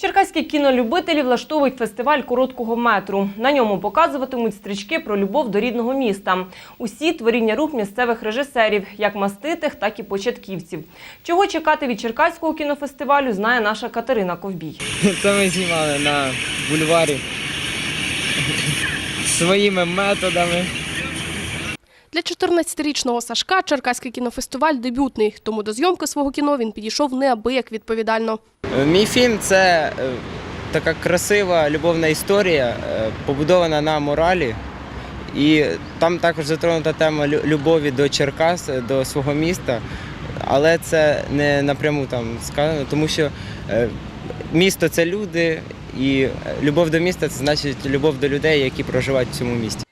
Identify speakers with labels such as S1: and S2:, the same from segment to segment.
S1: Черкаські кінолюбителі влаштовують фестиваль короткого метру. На ньому показуватимуть стрічки про любов до рідного міста. Усі творіння рук місцевих режисерів, як маститих, так і початківців. Чого чекати від Черкаського кінофестивалю, знає наша Катерина Ковбій.
S2: Це ми знімали на бульварі своїми методами.
S3: Для 14-річного Сашка Черкаський кінофестиваль дебютний, тому до зйомки свого кіно він підійшов неабияк відповідально.
S2: Е, Мій фільм це е, така красива любовна історія, е, побудована на моралі. І там також затронута тема любові до Черкас, до свого міста. Але це не напряму там сказано, тому що місто це люди, і любов до міста це значить любов до людей, які проживають в цьому місті.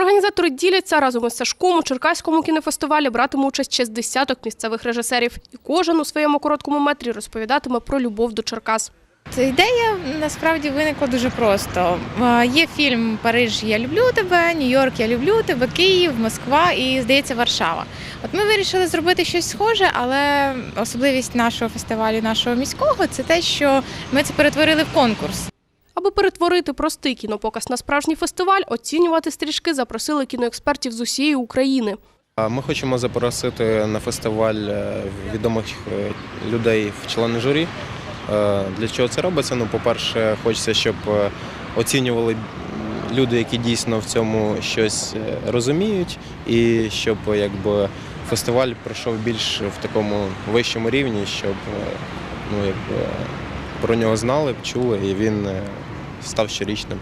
S3: Організатори діляться разом із Сашком у Черкаському кінофестивалі братиме участь ще з десяток місцевих режисерів. І кожен у своєму короткому метрі розповідатиме про любов до Черкас.
S4: Ця ідея насправді виникла дуже просто. Є фільм Париж, я люблю тебе, Нью-Йорк, я люблю тебе, Київ, Москва і, здається, Варшава. От ми вирішили зробити щось схоже, але особливість нашого фестивалю, нашого міського, це те, що ми це перетворили в конкурс.
S3: Аби перетворити простий кінопоказ на справжній фестиваль, оцінювати стрічки запросили кіноекспертів з усієї України.
S5: Ми хочемо запросити на фестиваль е, відомих е, людей в члени журі. Е, Для чого це робиться? Ну, по-перше, хочеться, щоб оцінювали люди, які дійсно в цьому щось розуміють, і щоб якби фестиваль пройшов більш в такому вищому рівні, щоб ну, якби, про нього знали, чули, і він е, став щорічним.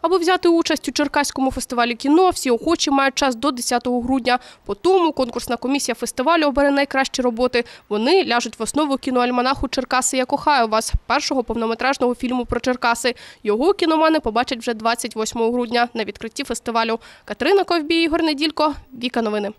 S3: Аби взяти участь у Черкаському фестивалі кіно, всі охочі мають час до 10 грудня. По тому конкурсна комісія фестивалю обере найкращі роботи. Вони ляжуть в основу кіноальманаху Черкаси Я кохаю вас, першого повнометражного фільму про Черкаси. Його кіномани побачать вже 28 грудня на відкритті фестивалю. Катерина Ковбій, Ігор Неділько, Віка Новини.